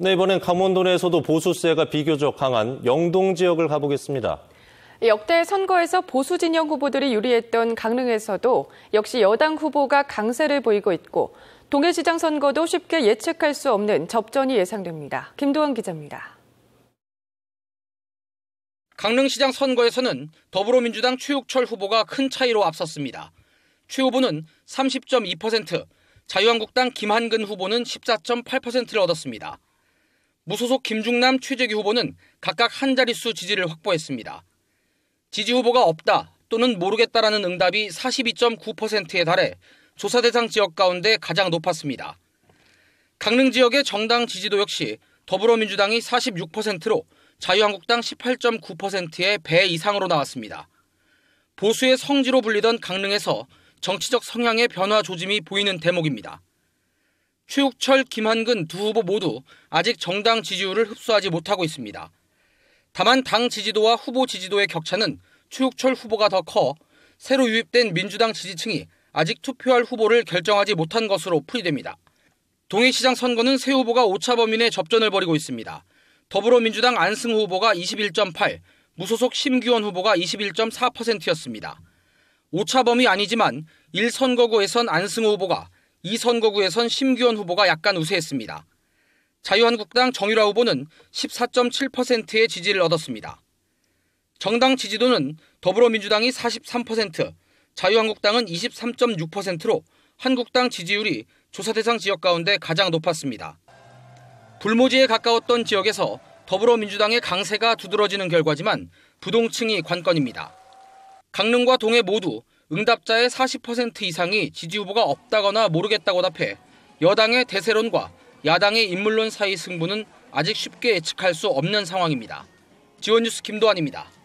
네, 이번엔 강원도 내에서도 보수세가 비교적 강한 영동 지역을 가보겠습니다. 역대 선거에서 보수 진영 후보들이 유리했던 강릉에서도 역시 여당 후보가 강세를 보이고 있고 동해시장 선거도 쉽게 예측할 수 없는 접전이 예상됩니다. 김도원 기자입니다. 강릉시장 선거에서는 더불어민주당 최욱철 후보가 큰 차이로 앞섰습니다. 최 후보는 30.2%, 자유한국당 김한근 후보는 14.8%를 얻었습니다. 무소속 김중남, 최재규 후보는 각각 한 자릿수 지지를 확보했습니다. 지지 후보가 없다 또는 모르겠다라는 응답이 42.9%에 달해 조사 대상 지역 가운데 가장 높았습니다. 강릉 지역의 정당 지지도 역시 더불어민주당이 46%로 자유한국당 18.9%의 배 이상으로 나왔습니다. 보수의 성지로 불리던 강릉에서 정치적 성향의 변화 조짐이 보이는 대목입니다. 최욱철, 김한근 두 후보 모두 아직 정당 지지율을 흡수하지 못하고 있습니다. 다만 당 지지도와 후보 지지도의 격차는 최욱철 후보가 더 커 새로 유입된 민주당 지지층이 아직 투표할 후보를 결정하지 못한 것으로 풀이됩니다. 동해시장 선거는 새 후보가 오차 범위 내 접전을 벌이고 있습니다. 더불어민주당 안승호 후보가 21.8, 무소속 심규원 후보가 21.4%였습니다. 오차 범위 아니지만 1선거구에선 안승호 후보가 이 선거구에선 심규원 후보가 약간 우세했습니다. 자유한국당 정유라 후보는 14.7%의 지지를 얻었습니다. 정당 지지도는 더불어민주당이 43%, 자유한국당은 23.6%로 한국당 지지율이 조사 대상 지역 가운데 가장 높았습니다. 불모지에 가까웠던 지역에서 더불어민주당의 강세가 두드러지는 결과지만 부동층이 관건입니다. 강릉과 동해 모두 응답자의 40% 이상이 지지 후보가 없다거나 모르겠다고 답해 여당의 대세론과 야당의 인물론 사이 승부는 아직 쉽게 예측할 수 없는 상황입니다. 지원뉴스 김도환입니다.